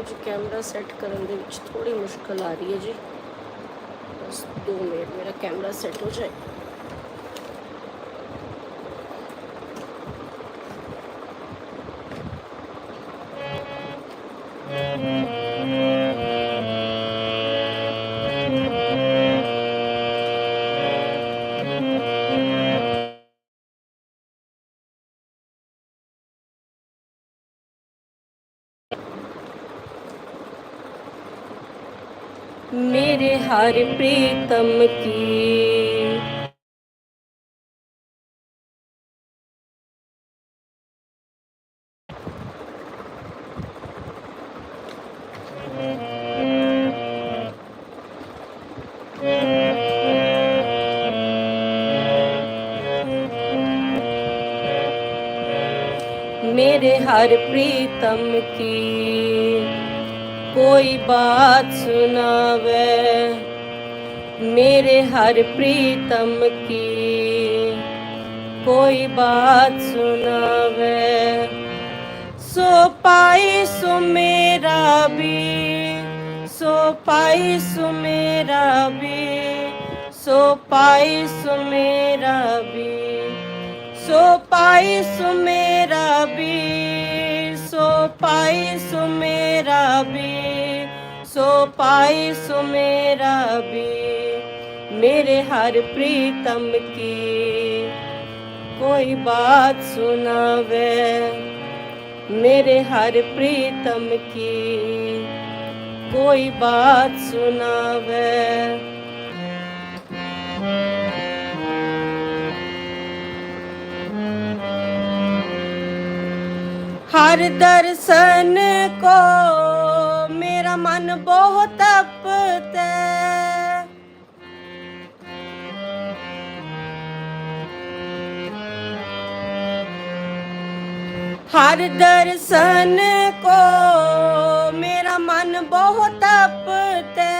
ਕੁਝ camera set ਕਰਨ ਦੇ ਵਿੱਚ ਥੋੜੀ ਮੁਸ਼ਕਲ ਆ ਰਹੀ ਹੈ ਜੀ। ਬਸ 2 ਮਿੰਟ, ਮੇਰਾ ਕੈਮਰਾ ਸੈੱਟ ਹੋ ਜਾਏ। ਮੇਰੇ ਹਰ ਪ੍ਰੀਤਮ ਕੀ। ਮੇਰੇ ਹਰ ਪ੍ਰੀਤਮ ਕੀ। ਕੋਈ ਬਾਤ ਸੁਣਾਵੇ ਮੇਰੇ ਹਰ ਪ੍ਰੀਤਮ ਕੀ। ਕੋਈ ਬਾਤ ਸੁਣਾਵੇ ਸੋ ਪਾਈ ਸੋ ਮੇਰਾ ਵੀ। ਸੋ ਪਾਈ ਸੋ ਮੇਰਾ ਵੀ। ਸੋ ਪਾਈ ਸੋ ਮੇਰਾ ਵੀ। ਸੋ ਪਾਈ ਸੋ ਮੇਰਾ ਵੀ। ਸੋ ਪਾਈ ਸੋ ਮੇਰਾ ਵੀ। सो पाई सो मेरा भी मेरे हर प्रीतम की कोई बात सुनावे मेरे हर प्रीतम की कोई बात सुनावे हर दर्शन को ਮੇਰਾ ਮਨ ਬਹੁਤ ਤਪਦਾ ਹਰ ਦਰਸ਼ਨ ਕੋ ਮੇਰਾ ਮਨ ਬਹੁਤ ਤਪਦਾ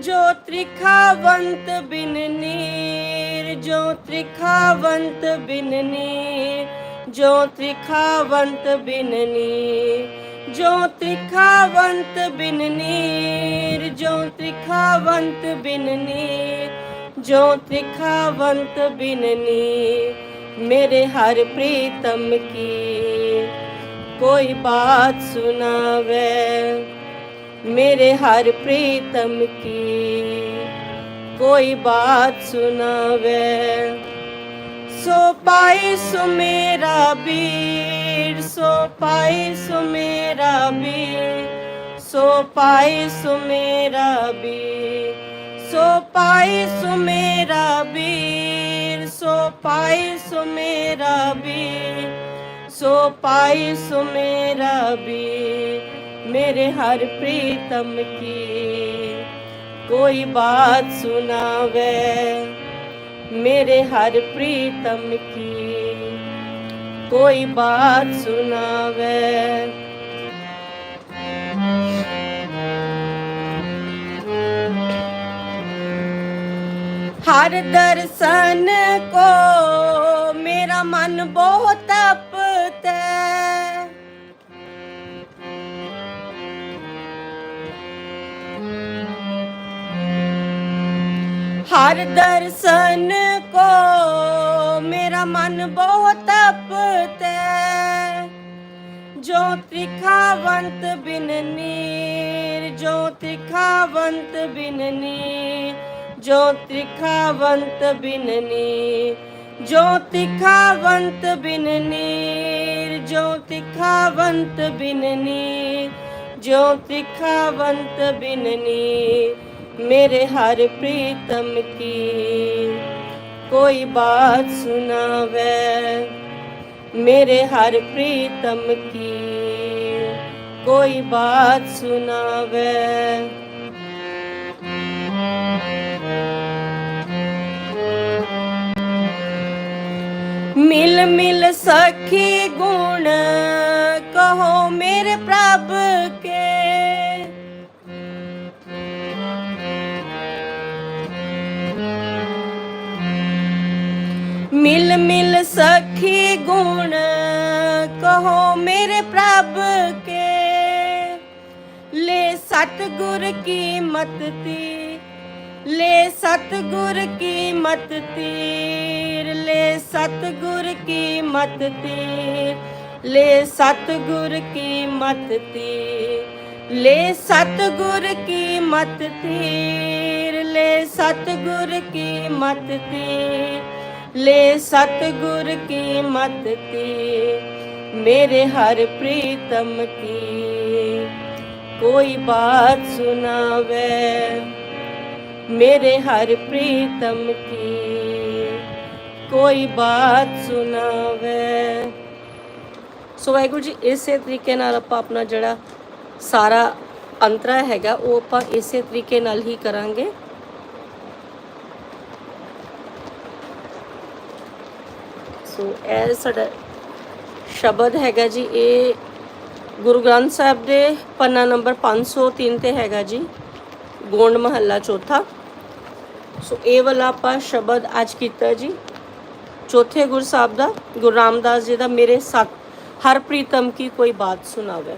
ਜੋ ਤ੍ਰਿਖਾਵੰਤ ਬਿਨ ਨੀਰ, ਜੋ ਤ੍ਰਿਖਾਵੰਤ ਬਿਨ ਨੀਰ ਜੋ ਤਿਖਾਵੰਤ ਬਿਨਨੀ ਜੋ ਤਿਖਾਵੰਤ ਬਿਨਨੀ ਜੋ ਤਿਖਾਵੰਤ ਬਿਨਨੀ ਜੋ ਤਿਖਾਵੰਤ ਬਿਨਨੀ, ਮੇਰੇ ਹਰ ਪ੍ਰੀਤਮ ਕੀ। ਕੋਈ ਬਾਤ ਸੁਣਾਵੇ, ਮੇਰੇ ਹਰ ਪ੍ਰੀਤਮ ਕੀ। ਕੋਈ ਬਾਤ ਸੁਣਾਵੇ ਸੋ ਪਾਈ ਸੋ ਮੇਰਾ ਵੀਰ ਸੋ ਪਾਈ ਸੋ ਮੇਰਾ ਵੀਰ ਸੋ ਪਾਈ ਸੋ ਮੇਰਾ ਵੀਰ ਸੋ ਪਾਈ ਸੋ ਮੇਰਾ ਵੀਰ ਸੋ ਪਾਈ ਸੋ ਮੇਰਾ ਵੀਰ ਸੋ ਪਾਈ ਸੋ ਮੇਰਾ ਵੀਰ, ਮੇਰੇ ਹਰ ਪ੍ਰੀਤਮ ਕੀ, ਕੋਈ ਬਾਤ ਸੁਣਾਵੇ। मेरे हर प्रीतम की कोई बात सुनावे हर दर्शन को मेरा मन बहुत ਹਰ ਦਰਸ਼ਨ ਕੋ, ਮੇਰਾ ਮਨ ਬਹੁਤ ਤਪਤੈ। ਜੋ ਤਿਖਾਵੰਤ ਬਿਨ ਨੀਰ, ਜੋ ਤਿਖਾਵੰਤ ਬਿਨ ਨੀ ਜੋ ਤਿਖਾਵੰਤ ਬਿਨ ਨੀ ਜੋ ਤਿਖਾਵੰਤ ਬਿਨ ਨੀਰ, ਜੋ ਤਿਖਾਵੰਤ ਬਿਨ ਨੀ ਜੋ ਤਿਖਾਵੰਤ ਬਿਨ ਨੀ मेरे हर प्रीतम की कोई बात सुनावे मेरे हर प्रीतम की कोई बात सुनावे मिल मिल सखी गुण कहो मेरे प्रभ के ਮਿਲ ਮਿਲ ਸਖੀ ਗੁਣ ਕਹੋ ਮੇਰੇ ਪ੍ਰਭ ਕੇ। ਲੈ ਸਤ ਗੁਰ ਕੀ ਮਤ ਤੇ ਲੈ ਸਤ ਗੁਰ ਕੀ ਮਤ ਤੇਰ, ਲੈ ਸਤ ਗੁਰ ਕੀ ਮਤ ਤੇਰ, ਲੈ ਸਤ ਗੁਰ ਕੀ ਮਤ ਤੇਰ, ਲੈ ਸਤ ਗੁਰ ਕੀ ਮਤ ਤੇਰ, ਲੈ ਕੀ ਮਤ ਤੇਰ। ਲੈ ਸਤਗੁਰ ਕੀ ਮਤ ਤੇ, ਮੇਰੇ ਹਰ ਪ੍ਰੀਤਮ ਕੀ। ਕੋਈ ਬਾਤ ਸੁਨਾਵੇ ਮੇਰੇ ਹਰ ਪ੍ਰੀਤਮ ਕੀ। ਕੋਈ ਬਾਤ ਸੁਨਾਵੇ ਸੋ ਵਾਹਿਗੁਰੂ ਜੀ, ਇਸੇ ਤਰੀਕੇ ਨਾਲ ਆਪਾਂ ਆਪਣਾ ਜਿਹੜਾ ਸਾਰਾ ਅੰਤਰਾ ਹੈਗਾ, ਉਹ ਆਪਾਂ ਇਸੇ ਤਰੀਕੇ ਨਾਲ ਹੀ ਕਰਾਂਗੇ। ਸੋ ਇਹ ਸਾਡਾ ਸ਼ਬਦ ਹੈਗਾ ਜੀ, ਇਹ ਗੁਰੂ ਗ੍ਰੰਥ ਸਾਹਿਬ ਦੇ ਪੰਨਾ ਨੰਬਰ 503 ਤੇ ਹੈਗਾ ਜੀ, ਗੋਂਡ ਮਹੱਲਾ ਚੌਥਾ। ਸੋ ਇਹ ਵਾਲਾ ਆਪਾਂ ਸ਼ਬਦ ਅੱਜ ਕੀਤਾ ਜੀ, ਚੌਥੇ ਗੁਰ ਸਾਹਿਬ ਦਾ, ਗੁਰੂ ਰਾਮਦਾਸ ਜੀ ਦਾ ਮੇਰੇ ਸਾਥ ਹਰ ਪ੍ਰੀਤਮ ਕੀ ਕੋਈ ਬਾਤ ਸੁਣਾਵੇ।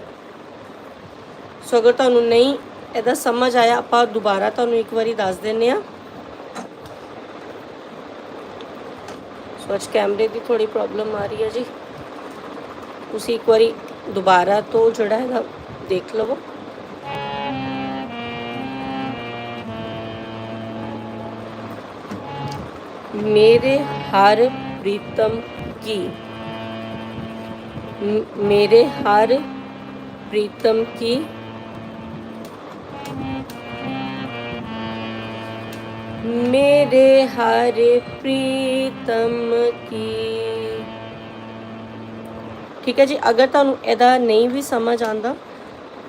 ਸੋ ਅਗਰ ਤੁਹਾਨੂੰ ਨਹੀਂ ਇਹਦਾ ਸਮਝ ਆਇਆ, ਆਪਾਂ ਦੁਬਾਰਾ ਤੁਹਾਨੂੰ ਇੱਕ ਵਾਰੀ ਦੱਸ ਦਿੰਨੇ ਆ ਅੱਜ ਕੈਮਰੇ ਦੀ ਥੋੜੀ ਪ੍ਰੋਬਲਮ ਆ ਰਹੀ ਹੈ ਜੀ। ਤੁਸੀਂ ਇੱਕ ਵਾਰੀ ਦੁਬਾਰਾ ਤੋਂ ਜਿਹੜਾ ਹੈਗਾ ਦੇਖ ਲਵੋ। ਮੇਰੇ ਹਰ ਪ੍ਰੀਤਮ ਕੀ? ਮੇਰੇ ਹਰ ਪ੍ਰੀਤਮ ਕੀ? ਮੇਰੇ ਹਰ ਪ੍ਰੀਤਮ ਕੀ ਠੀਕ ਹੈ ਜੀ ਅਗਰ ਤੁਹਾਨੂੰ ਇਹਦਾ ਨਹੀਂ ਵੀ ਸਮਝ ਆਂਦਾ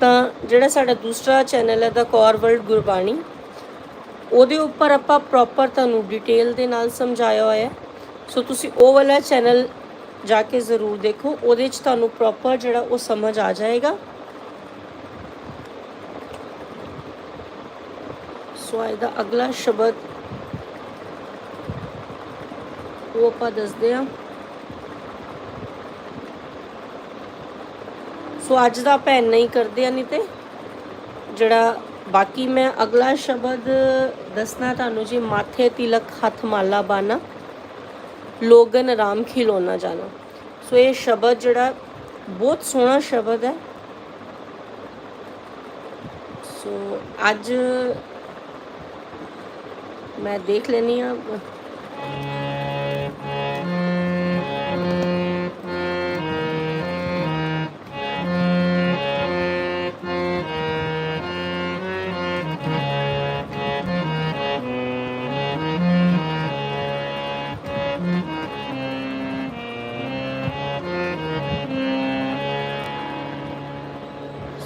ਤਾਂ ਜਿਹੜਾ ਸਾਡਾ ਦੂਸਰਾ ਚੈਨਲ ਹੈ ਦਾ ਕੋਰ ਵਰਲਡ ਗੁਰਬਾਣੀ ਉਹਦੇ ਉੱਪਰ ਆਪਾਂ ਪ੍ਰੋਪਰ ਤੁਹਾਨੂੰ ਡਿਟੇਲ ਦੇ ਨਾਲ ਸਮਝਾਇਆ ਹੋਇਆ ਹੈ ਸੋ ਤੁਸੀਂ ਉਹ ਵਾਲਾ ਚੈਨਲ ਜਾ ਕੇ ਜ਼ਰੂਰ ਦੇਖੋ ਉਹਦੇ 'ਚ ਤੁਹਾਨੂੰ ਪ੍ਰੋਪਰ ਜਿਹੜਾ ਉਹ ਸਮਝ ਆ ਜਾਏਗਾ ਸੋ ਅੱਜ ਦਾ ਅਗਲਾ ਸ਼ਬਦ ਉਹ ਆਪਾਂ ਦੱਸਦੇ ਹਾਂ। ਸੋ ਅੱਜ ਦਾ ਆਪਾਂ ਇੰਨਾ ਹੀ ਕਰਦੇ ਆ ਨਹੀਂ ਤੇ ਜਿਹੜਾ ਬਾਕੀ ਮੈਂ ਅਗਲਾ ਸ਼ਬਦ ਦੱਸਣਾ ਤੁਹਾਨੂੰ ਜੀ, ਮਾਥੇ ਤਿਲਕ ਹੱਥ ਮਾਲਾ ਬਾਨਾ, ਲੋਗਨ ਰਾਮ ਖਿਲੋਣਾ ਜਾਣਾ। ਸੋ ਇਹ ਸ਼ਬਦ ਜਿਹੜਾ ਬਹੁਤ ਸੋਹਣਾ ਸ਼ਬਦ ਹੈ। ਸੋ ਅੱਜ ਮੈਂ ਦੇਖ ਲੈਣੀ ਆ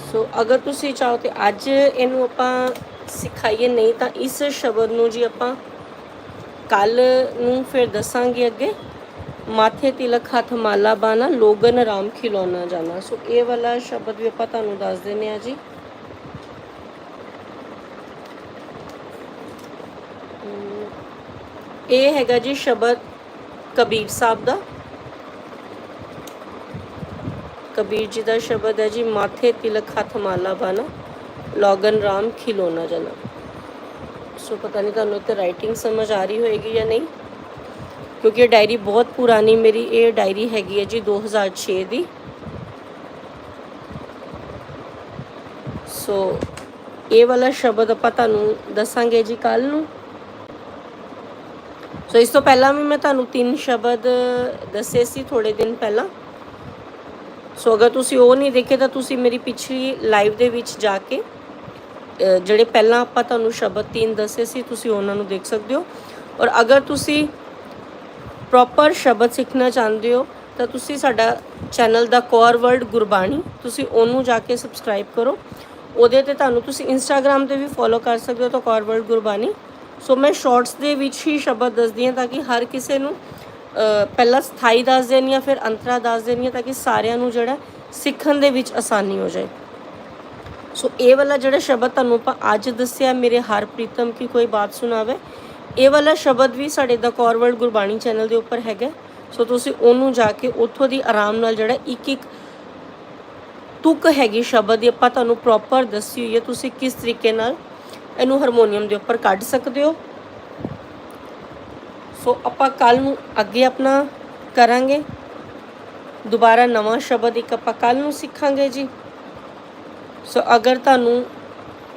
ਸੋ ਅਗਰ ਤੁਸੀਂ ਚਾਹੋ ਤੇ ਅੱਜ ਇਹਨੂੰ ਆਪਾਂ ਸਿਖਾਈਏ, ਨਹੀਂ ਤਾਂ ਇਸ ਸ਼ਬਦ ਨੂੰ ਜੀ ਆਪਾਂ ਕੱਲ ਨੂੰ ਫਿਰ ਦੱਸਾਂਗੇ ਅੱਗੇ। ਮਾਥੇ ਤਿਲਕ ਹੱਥ ਮਾਲਾ ਬਾਣਾ, ਲੋਗਨ ਰਾਮ ਖਿਲੋਣਾ ਜਾਣਾ। ਸੋ ਇਹ ਵਾਲਾ ਸ਼ਬਦ ਵੀ ਆਪਾਂ ਤੁਹਾਨੂੰ ਦੱਸ ਦਿੰਨੇ ਆ ਜੀ। ਇਹ ਹੈਗਾ ਜੀ ਸ਼ਬਦ ਕਬੀਰ ਸਾਹਿਬ ਦਾ। ਕਬੀਰ ਜੀ ਦਾ ਸ਼ਬਦ ਹੈ ਜੀ, ਮਾਥੇ ਤਿਲਕ ਹੱਥ ਮਾਲਾ ਬਾਣਾ। ਲੋਗਨ ਰਾਮ ਖਿਲੋਨਾ ਜਨਾ ਸੋ ਪਤਾ ਨਹੀਂ ਤੁਹਾਨੂੰ ਤੇ ਰਾਈਟਿੰਗ ਸਮਝ ਆ ਰਹੀ ਹੋਏਗੀ ਜਾਂ ਨਹੀਂ। ਕਿਉਂਕਿ ਇਹ ਡਾਇਰੀ ਬਹੁਤ ਪੁਰਾਣੀ ਮੇਰੀ, ਇਹ ਡਾਇਰੀ ਹੈਗੀ ਹੈ ਜੀ 2006 ਦੀ। ਸੋ ਇਹ ਵਾਲਾ ਸ਼ਬਦ ਆਪਾਂ ਤੁਹਾਨੂੰ ਦੱਸਾਂਗੇ ਜੀ ਕੱਲ ਨੂੰ। ਸੋ ਇਸ ਤੋਂ ਪਹਿਲਾਂ ਵੀ ਮੈਂ ਤੁਹਾਨੂੰ ਤਿੰਨ ਸ਼ਬਦ ਦੱਸੇ ਸੀ ਥੋੜੇ ਦਿਨ ਪਹਿਲਾਂ। ਸੋ ਅਗਰ ਤੁਸੀਂ ਉਹ ਨਹੀਂ ਦੇਖੇ ਤਾਂ ਤੁਸੀਂ ਮੇਰੀ ਪਿਛਲੀ ਲਾਈਵ ਦੇ ਵਿੱਚ ਜਾ ਕੇ ਜਿਹੜੇ ਪਹਿਲਾਂ ਆਪਾਂ ਤੁਹਾਨੂੰ ਸ਼ਬਦ ਤਿੰਨ ਦੱਸੇ ਸੀ, ਤੁਸੀਂ ਉਹਨਾਂ ਨੂੰ ਦੇਖ ਸਕਦੇ ਹੋ। ਔਰ ਅਗਰ ਤੁਸੀਂ ਪ੍ਰੋਪਰ ਸ਼ਬਦ ਸਿੱਖਣਾ ਚਾਹੁੰਦੇ ਹੋ, ਤਾਂ ਤੁਸੀਂ ਸਾਡਾ ਚੈਨਲ ਦਾ ਕੋਰ ਵਰਲਡ ਗੁਰਬਾਣੀ, ਤੁਸੀਂ ਉਹਨੂੰ ਜਾ ਕੇ ਸਬਸਕ੍ਰਾਈਬ ਕਰੋ। ਉਹਦੇ ਤੇ ਤੁਹਾਨੂੰ ਤੁਸੀਂ ਇੰਸਟਾਗ੍ਰam ਤੇ ਵੀ ਫੋਲੋ ਕਰ ਸਕਦੇ ਹੋ ਤਾਂ ਕੋਰ ਵਰਲਡ ਗੁਰਬਾਣੀ। ਸੋ ਮੈਂ ਸ਼ਾਰਟਸ ਦੇ ਵਿੱਚ ਹੀ ਸ਼ਬਦ ਦੱਸਦੀ ਹਾਂ ਤਾਂ ਕਿ ਹਰ ਕਿਸੇ ਨੂੰ ਪਹਿਲਾਂ ਸਥਾਈ ਦੱਸ ਦੇਣੀ ਆ ਫਿਰ ਅੰਤਰਾ ਦੱਸ ਦੇਣੀ ਆ ਤਾਂ ਕਿ ਸਾਰਿਆਂ ਨੂੰ ਜਿਹੜਾ ਸਿੱਖਣ ਦੇ ਵਿੱਚ ਆਸਾਨੀ ਹੋ ਜਾਏ। ਸੋ ਇਹ ਵਾਲਾ ਜਿਹੜਾ ਸ਼ਬਦ ਤੁਹਾਨੂੰ ਆਪਾਂ ਅੱਜ ਦੱਸਿਆ, ਮੇਰੇ ਹਰ ਪ੍ਰੀਤਮ ਕੀ ਕੋਈ ਬਾਤ ਸੁਣਾਵੇ? ਇਹ ਵਾਲਾ ਸ਼ਬਦ ਵੀ ਸਾਡੇ ਦਾ ਕੋਰਵਰਡ ਗੁਰਬਾਣੀ ਚੈਨਲ ਦੇ ਉੱਪਰ ਹੈਗਾ। ਸੋ ਤੁਸੀਂ ਉਹਨੂੰ ਜਾ ਕੇ ਉੱਥੋਂ ਦੀ ਆਰਾਮ ਨਾਲ ਜਿਹੜਾ ਇੱਕ ਇੱਕ ਤੁਕ ਹੈਗੀ ਸ਼ਬਦ ਦੀ ਆਪਾਂ ਤੁਹਾਨੂੰ ਪ੍ਰੋਪਰ ਦੱਸੀ ਹੋਈ ਹੈ। ਤੁਸੀਂ ਕਿਸ ਤਰੀਕੇ ਨਾਲ ਇਹਨੂੰ ਹਾਰਮੋਨੀਅਮ ਦੇ ਉੱਪਰ ਕੱਢ ਸਕਦੇ ਹੋ? ਸੋ ਆਪਾਂ ਕੱਲ ਨੂੰ ਅੱਗੇ ਆਪਣਾ ਕਰਾਂਗੇ। ਦੁਬਾਰਾ ਨਵਾਂ ਸ਼ਬਦ ਇੱਕ ਆਪਾਂ ਕੱਲ ਨੂੰ ਸਿੱਖਾਂਗੇ ਜੀ। ਸੋ ਅਗਰ ਤੁਹਾਨੂੰ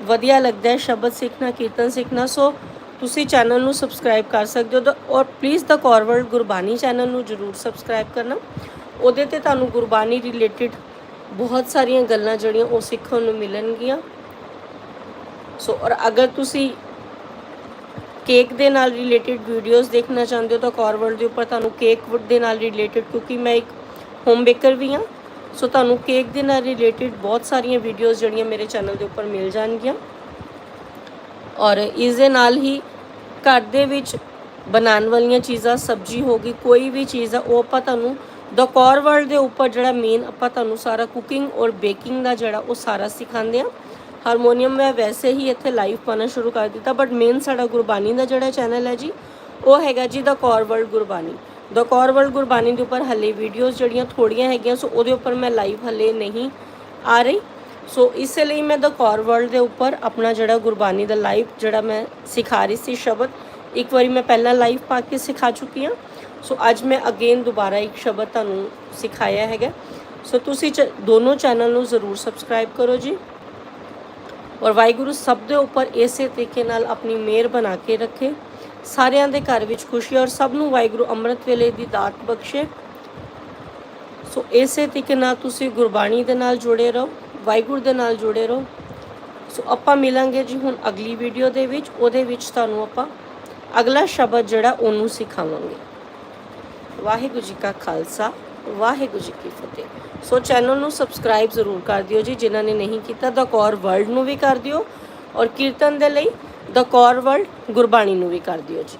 ਵਧੀਆ ਲੱਗਦਾ ਹੈ, ਸ਼ਬਦ ਸਿੱਖਣਾ, ਕੀਰਤਨ ਸਿੱਖਣਾ ਸੋ ਤੁਸੀਂ ਚੈਨਲ ਨੂੰ ਸਬਸਕ੍ਰਾਈਬ ਕਰ ਸਕਦੇ ਹੋ। ਤਾਂ ਔਰ ਪਲੀਜ਼ ਦਾ ਕੋਰਵਰਡ ਗੁਰਬਾਣੀ ਚੈਨਲ ਨੂੰ ਜਰੂਰ ਸਬਸਕ੍ਰਾਈਬ ਕਰਨਾ। ਉਹਦੇ ਤੇ ਤੁਹਾਨੂੰ ਗੁਰਬਾਣੀ ਰਿਲੇਟਡ ਬਹੁਤ ਸਾਰੀਆਂ ਗੱਲਾਂ ਜਿਹੜੀਆਂ ਉਹ ਸਿੱਖਣ ਨੂੰ ਮਿਲਣਗੀਆਂ। ਸੋ ਔਰ ਅਗਰ ਤੁਸੀਂ ਕੇਕ ਦੇ ਨਾਲ ਰਿਲੇਟਡ ਵੀਡੀਓਜ਼ ਦੇਖਣਾ ਚਾਹੁੰਦੇ ਹੋ, ਤਾਂ ਕੋਰਵਰਡ ਦੇ ਉੱਪਰ ਤੁਹਾਨੂੰ ਕੇਕ ਵੁੱਡ ਦੇ ਨਾਲ ਰਿਲੇਟਡ ਕਿਉਂਕਿ ਮੈਂ ਇੱਕ ਹੋਮ ਬੇਕਰ ਵੀ ਹਾਂ। ਸੋ ਤੁਹਾਨੂੰ ਕੇਕ ਦੇ ਨਾਲ ਰਿਲੇਟਡ ਬਹੁਤ ਸਾਰੀਆਂ ਵੀਡੀਓਜ਼ ਜਿਹੜੀਆਂ ਮੇਰੇ ਚੈਨਲ ਦੇ ਉੱਪਰ ਮਿਲ ਜਾਣਗੀਆਂ। ਔਰ ਇਸ ਦੇ ਨਾਲ ਹੀ ਘਰ ਦੇ ਵਿੱਚ ਬਣਾਉਣ ਵਾਲੀਆਂ ਚੀਜ਼ਾਂ, ਸਬਜ਼ੀ ਹੋ ਗਈ, ਕੋਈ ਵੀ ਚੀਜ਼ ਆ, ਉਹ ਆਪਾਂ ਤੁਹਾਨੂੰ ਦ ਕੋਰ ਵਰਲਡ ਦੇ ਉੱਪਰ ਜਿਹੜਾ ਮੇਨ ਆਪਾਂ ਤੁਹਾਨੂੰ ਸਾਰਾ ਕੁਕਿੰਗ ਔਰ ਬੇਕਿੰਗ ਦਾ ਜਿਹੜਾ ਉਹ ਸਾਰਾ ਸਿਖਾਉਂਦੇ ਆ ਹਾਰਮੋਨੀਅਮ ਮੈਂ ਵੈਸੇ ਹੀ ਇੱਥੇ ਲਾਈਵ ਪਾਣਾ ਸ਼ੁਰੂ ਕਰ ਦਿੱਤਾ ਬਟ ਮੇਨ ਸਾਡਾ ਗੁਰਬਾਣੀ ਦਾ ਜਿਹੜਾ ਚੈਨਲ ਹੈ ਜੀ, ਉਹ ਹੈਗਾ ਜੀ the Core World Gurbani. The Core World Gurbani ਦੇ ਉੱਪਰ ਹੱਲੇ ਵੀਡੀਓਜ਼ ਜਿਹੜੀਆਂ ਥੋੜੀਆਂ ਹੈਗੀਆਂ, ਸੋ ਉਹਦੇ ਉੱਪਰ ਮੈਂ ਲਾਈਵ ਹੱਲੇ ਨਹੀਂ ਆ ਰਹੀ। ਸੋ ਇਸ ਲਈ ਮੈਂ ਦ ਕੋਰ ਵਰਲਡ ਦੇ ਉੱਪਰ ਆਪਣਾ ਜਿਹੜਾ ਗੁਰਬਾਣੀ ਦਾ ਲਾਈਵ ਜਿਹੜਾ ਮੈਂ ਸਿਖਾ ਰਹੀ ਸੀ ਸ਼ਬਦ, ਇੱਕ ਵਾਰੀ ਮੈਂ ਪਹਿਲਾਂ ਲਾਈਵ ਪਾ ਕੇ ਸਿਖਾ ਚੁੱਕੀ ਹਾਂ। ਸੋ ਅੱਜ ਮੈਂ ਅਗੇਨ ਦੁਬਾਰਾ ਇੱਕ ਸ਼ਬਦ ਤੁਹਾਨੂੰ ਸਿਖਾਇਆ ਹੈਗਾ। ਸੋ ਤੁਸੀਂ ਚ- ਦੋਨੋਂ ਚੈਨਲ ਨੂੰ ਜ਼ਰੂਰ ਸਬਸਕ੍ਰਾਈਬ ਕਰੋ ਜੀ। ਔਰ ਵਾਹਿਗੁਰੂ ਸਭ ਦੇ ਉੱਪਰ ਇਸੇ ਤਰੀਕੇ ਨਾਲ ਆਪਣੀ ਮਿਹਰ ਬਣਾ ਕੇ ਰੱਖੇ। ਸਾਰਿਆਂ ਦੇ ਘਰ ਵਿੱਚ ਖੁਸ਼ੀ ਔਰ ਸਭ ਨੂੰ ਵਾਹਿਗੁਰੂ ਅੰਮ੍ਰਿਤ ਵੇਲੇ ਦੀ ਦਾਤ ਬਖਸ਼ੇ। ਸੋ ਇਸੇ ਤਰੀਕੇ ਨਾਲ ਤੁਸੀਂ ਗੁਰਬਾਣੀ ਦੇ ਨਾਲ ਜੁੜੇ ਰਹੋ, ਵਾਹਿਗੁਰੂ ਦੇ ਨਾਲ ਜੁੜੇ ਰਹੋ। ਸੋ ਆਪਾਂ ਮਿਲਾਂਗੇ ਜੀ ਹੁਣ ਅਗਲੀ ਵੀਡੀਓ ਦੇ ਵਿੱਚ, ਉਹਦੇ ਵਿੱਚ ਤੁਹਾਨੂੰ ਆਪਾਂ ਅਗਲਾ ਸ਼ਬਦ ਜਿਹੜਾ ਉਹਨੂੰ ਸਿਖਾਵਾਂਗੇ। ਵਾਹਿਗੁਰੂ ਜੀ ਕਾ ਖਾਲਸਾ, ਵਾਹਿਗੁਰੂ ਜੀ ਕੀ ਫਤਿਹ। ਸੋ ਚੈਨਲ ਨੂੰ ਸਬਸਕ੍ਰਾਈਬ ਜ਼ਰੂਰ ਕਰ ਦਿਓ ਜੀ, ਜਿਨ੍ਹਾਂ ਨੇ ਨਹੀਂ ਕੀਤਾ ਦਾ ਕੋਰ ਵਰਲਡ ਨੂੰ ਵੀ ਕਰ ਦਿਓ। ਔਰ ਕੀਰਤਨ ਦੇ ਲਈ ਦਾ ਕੌਰ ਵਰਲਡ ਗੁਰਬਾਣੀ ਨੂੰ ਵੀ ਕਰ ਦਿਓ ਜੀ